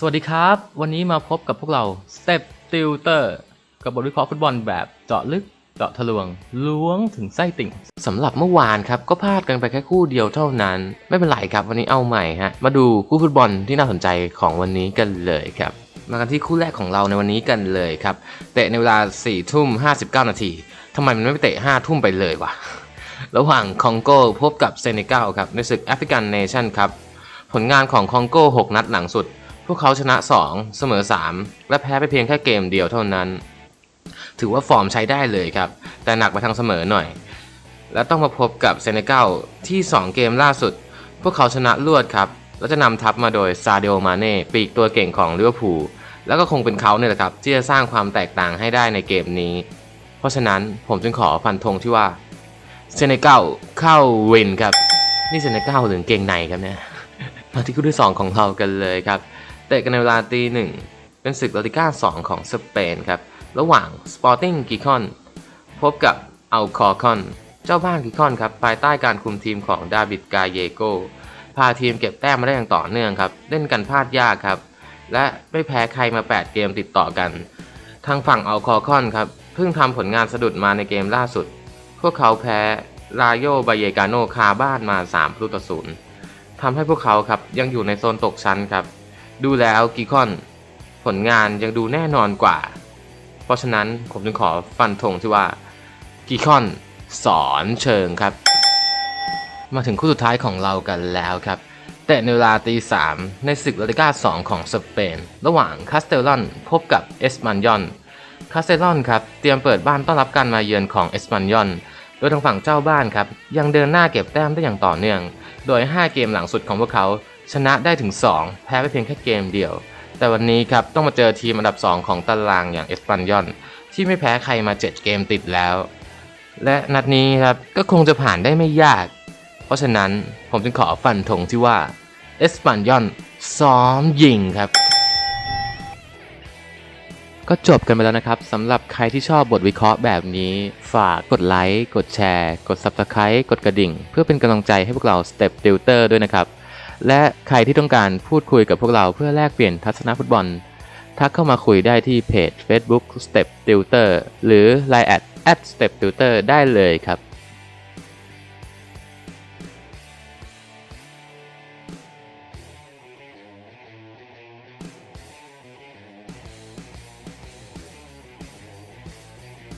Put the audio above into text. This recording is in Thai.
สวัสดีครับ วันนี้มาพบกับพวกเรา Step Tutor กับบทวิเคราะห์ฟุตบอลแบบเจาะลึกเจาะทะลวงล้วงถึงไส้ติ่งสำหรับเมื่อวานครับก็พลาดกันไปแค่คู่เดียวเท่านั้น ไม่เป็นไรครับวันนี้เอาใหม่ฮะมาดูคู่ฟุตบอลที่น่าสนใจของวันนี้กันเลยครับ มากันที่คู่แรกของเราในวันนี้กันเลยครับ เตะในเวลา4ทุ่ม59นาทีทำไมมันไม่ไปเตะ5ทุ่มไปเลยวะระหว่างคองโกพบกับเซเนกัลครับในศึกแอฟริกันเนชั่นครับผลงานของคองโก6นัดหลังสุด พวกเขาชนะ 2 เสมอ 3 และแพ้ไปเพียงแค่เกมเดียวเท่านั้น ถือว่าฟอร์มใช้ได้เลยครับ แต่หนักไปทางเสมอหน่อย และต้องมาพบกับเซเนกัลที่ 2 เกมล่าสุด พวกเขาชนะรวดครับและจะนำทัพมาโดยซาเดโอมาเน่ปีกตัวเก่งของลิเวอร์พูลแล้วก็คงเป็นเขาเนี่ยแหละครับ ที่จะสร้างความแตกต่างให้ได้ในเกมนี้ เพราะฉะนั้นผมจึงขอฟันธงที่ว่าเซเนกัลเข้าวินครับ นี่เซเนกัลหรือเกงในครับเนี่ยมาที่คู่ที่ 2 ของเรากันเลยครับ เตะกันในเวลาตีหนึ่งเป็นศึกลาลิก้า 2 ของสเปนครับ ระหว่าง Sporting g i คอนพบกับอัลคอคอน เจ้าบ้านกิคอนครับ ภายใต้การคุมทีมของดาวิดกาเยโก พาทีมเก็บแต้มมาได้อย่างต่อเนื่องครับ เล่นกันพลาดยากครับ และไม่แพ้ใครมา 8 เกมติดต่อกัน ทางฝั่งอัลคอคอนครับ เพิ่งทำผลงานสะดุดมาในเกมล่าสุด พวกเขาแพ้ราโยบาเยกาโนคาบ้านมา3ประตูต่อศูนย์ทำให้พวกเขาครับยังอยู่ในโซนตกชั้นครับ ดูแล้วกิคอนผลงานยังดูแน่นอนกว่า เพราะฉะนั้นผมจึงขอฟันธงที่ว่ากิคอนสอนเชิงครับ มาถึงคู่สุดท้ายของเรากันแล้วครับแต่ในเวลาตีสามในศึกลาลิก้า 2 ของสเปน ระหว่างคาสเตลลอนพบกับเอสมันยอนคาสเตลลอนครับ เตรียมเปิดบ้านต้อนรับการมาเยือนของเอสมันยอนโดยทางฝั่งเจ้าบ้านครับ ยังเดินหน้าเก็บแต้มได้อย่างต่อเนื่อง โดย 5 เกมหลังสุดของพวกเขา ชนะได้ถึง 2 แพ้ไปเพียงแค่เกมเดียว แต่วันนี้ครับต้องมาเจอทีมอันดับ 2 ของตารางอย่างเอสปันยอนที่ไม่แพ้ใครมา 7 เกมติดแล้ว และนัดนี้ครับก็คงจะผ่านได้ไม่ยาก เพราะฉะนั้นผมจึงขอฟันธงที่ว่าเอสปันยอนซ้อมยิงครับ ก็จบกันไปแล้วนะครับสำหรับใครที่ชอบบทวิเคราะห์แบบนี้ ฝากกดไลค์ กดแชร์ กด Subscribe กดกระดิ่ง เพื่อเป็นกำลังใจให้พวกเรา Step Tutor ด้วยนะครับ และใครที่ต้องการพูดคุยกับพวกเราเพื่อแลกเปลี่ยนทัศนฟุตบอล ทักเข้ามาคุยได้ที่เพจ Facebook Step Tutor หรือ Line at Step Tutor ได้เลยครับ